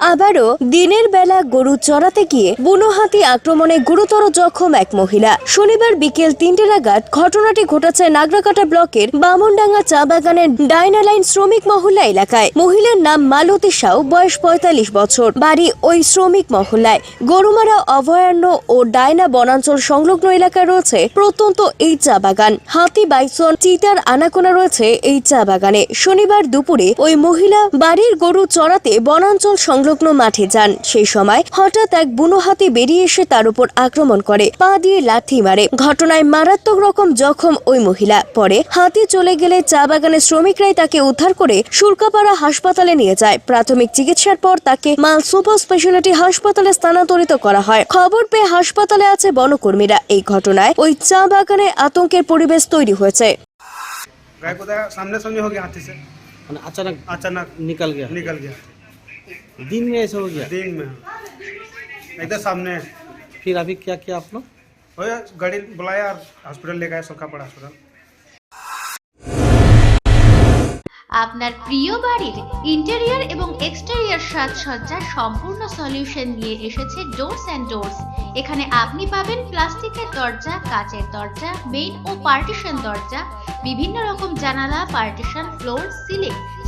আবারও দিনের বেলা গরু চড়াতে গিয়ে বুনো হাতি আক্রমণে গুরুতর জখম এক মহিলা। শনিবার বিকেল তিনটে নাগাদ ঘটনাটি ঘটেছে নাগরাকাটা ব্লকের বামনডাঙ্গা চা বাগানের ডাইনালাইন শ্রমিক মহল্লা এলাকায়। মহিলার নাম মালতী সাউ, বয়স পঁয়তাল্লিশ বছর। বাড়ি ওই শ্রমিক মহল্লায়। গরুমারা অভয়ারণ্য ও ডায়না বনাঞ্চল সংলগ্ন এলাকায় রয়েছে প্রত্যন্ত এই চা বাগান। হাতি, বাইসন, চিতার আনাকোনা রয়েছে এই চা বাগানে। শনিবার দুপুরে ওই মহিলা বাড়ির গরু চড়াতে বনাঞ্চল সংলগ্ন মাঠে যান সেই সময় হঠাৎ এক বুনো হাতি বেরিয়ে এসে তার উপর আক্রমণ করে পা দিয়ে লাথি মারে ঘটনায় মারাত্মক রকম জখম ওই মহিলা পরে হাতি চলে গেলে চা বাগানের শ্রমিকরাই তাকে উদ্ধার করে সুরকাপাড়া হাসপাতালে নিয়ে যায় প্রাথমিক চিকিৎসার পর তাকে মাল সুপার স্পেশালিটি হাসপাতালে স্থানান্তরিত করা হয় খবর পেয়ে হাসপাতালে আছে বনকর্মীরা এই ঘটনায় ওই চা বাগানে আতঙ্কের পরিবেশ তৈরি হয়েছে गाय को देखा सामने सामने हो गया हाथी से मैंने अचानक अचानक निकल गया निकल गया दिन में ऐसा हो गया दिन में एकदम सामने फिर अभी क्या किया आप लोग हो गया गाड़ी बुलाया और हॉस्पिटल ले गए सोखापड़ा हॉस्पिटल আপনার প্রিয় বাড়ির ইন্টেরিয়র এবং এক্সটেরিয়র সাজসজ্জার সম্পূর্ণ সলিউশন নিয়ে এসেছে ডোরস অ্যান্ড ডোরস এখানে আপনি পাবেন প্লাস্টিকের দরজা কাচের দরজা মেইন ও পার্টিশন দরজা বিভিন্ন রকম জানালা পার্টিশন ফ্লোর সিলিং